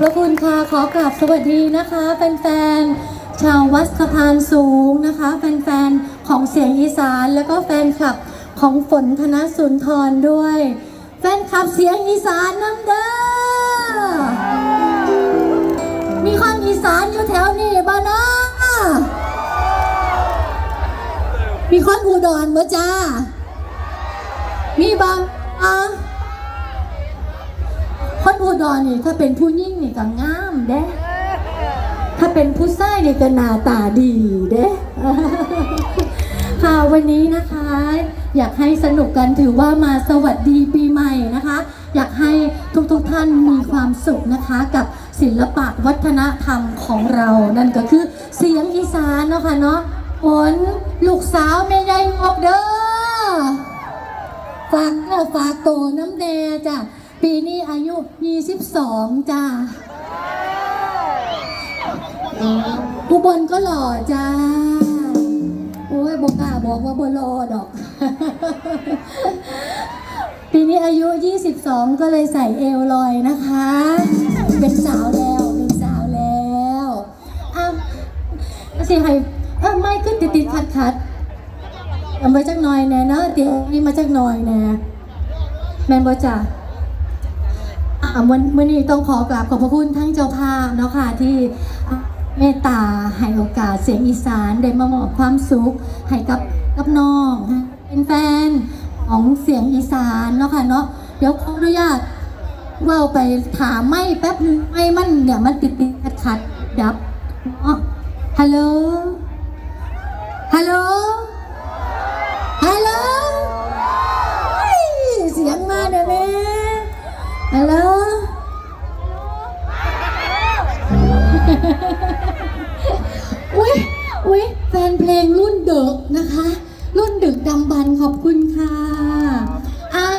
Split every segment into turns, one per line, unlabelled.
พระคุณค่ะ ขอกราบสวัสดีนะคะแฟนๆ ชาววัดสะพานสูงนะคะแฟนๆ ของเสียงอีสานแล้วก็แฟนคลับของฝนธนสุนทรด้วย แฟนคลับเสียงอีสานน้ำเด้อ มีคนอีสานอยู่แถวนี้บ้านะมีคนอุดรบ่จ้า มีบางอะ คนอุดรนี่ถ้าเป็นผู้ยิ่งนี่ก็งามเด้ถ้าเป็นผู้ชายนี่ก็หน้าตาดีเด้ค่ะวันนี้นะคะ อยากให้สนุกกันถือว่ามาสวัสดีปีใหม่นะคะ อยากให้ทุกๆทท่านมีความสุขนะคะกับศิลปะวัฒนธรรมของเรา นั่นก็คือเสียงอีสานเนาะค่ะเนาะฝนลูกสาวแม่ใหญ่ออกเด้อฝากเนื้อฝากโตน้ำแดงจ้ะ ปีนี้อายุ 22 จ้า อุบลก็หล่อจ้า โอ้ยบอกกล้าบอกว่าบ่รอดอก ปีนี้อายุ 22 ก็เลยใส่เอวลอยนะคะ เป็นสาวแล้ว เป็นสาวแล้วอ้าวสิให้เอ้าไม่ขึ้นติดติดขัดขัดเอามาจักหน่อยแน่เนาะเดี๋ยวนี้มาจักหน่อยแน่แมนบอจ่า วันวันนี้ต้องขอกราบขอบพระคุณทั้งเจ้าภาพเนาะค่ะที่เมตตาให้โอกาสเสียงอีสานได้มามอบความสุขให้กับกับน้องเป็นแฟนของเสียงอีสานเนาะค่ะเนาะเดี๋ยวขออนุญาตว่าไปถามไม่แป๊บนึงไม่มันเนี่ยมันติดติดขัดขัดดับเนาะฮัลโหลฮัลโหลฮัลโหลเสียงมาเดี๋ยวนี้ ฮัลโหลอุ้ยอุ้ยแฟนเพลงรุ่นเดึกนะคะ รุ่นดึกดำบรรพ์ขอบคุณค่ะ อ้า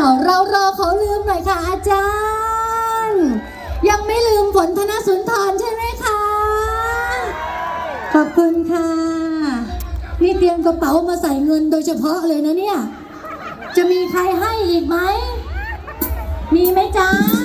ว เรารอเขาลืมหน่อยค่ะอาจารย์ ยังไม่ลืมฝนธนสุนทรใช่ไหมคะ ขอบคุณค่ะ นี่เตรียมกระเป๋ามาใส่เงินโดยเฉพาะเลยนะเนี่ย จะมีใครให้อีกไหม มีไหมจ๊ะ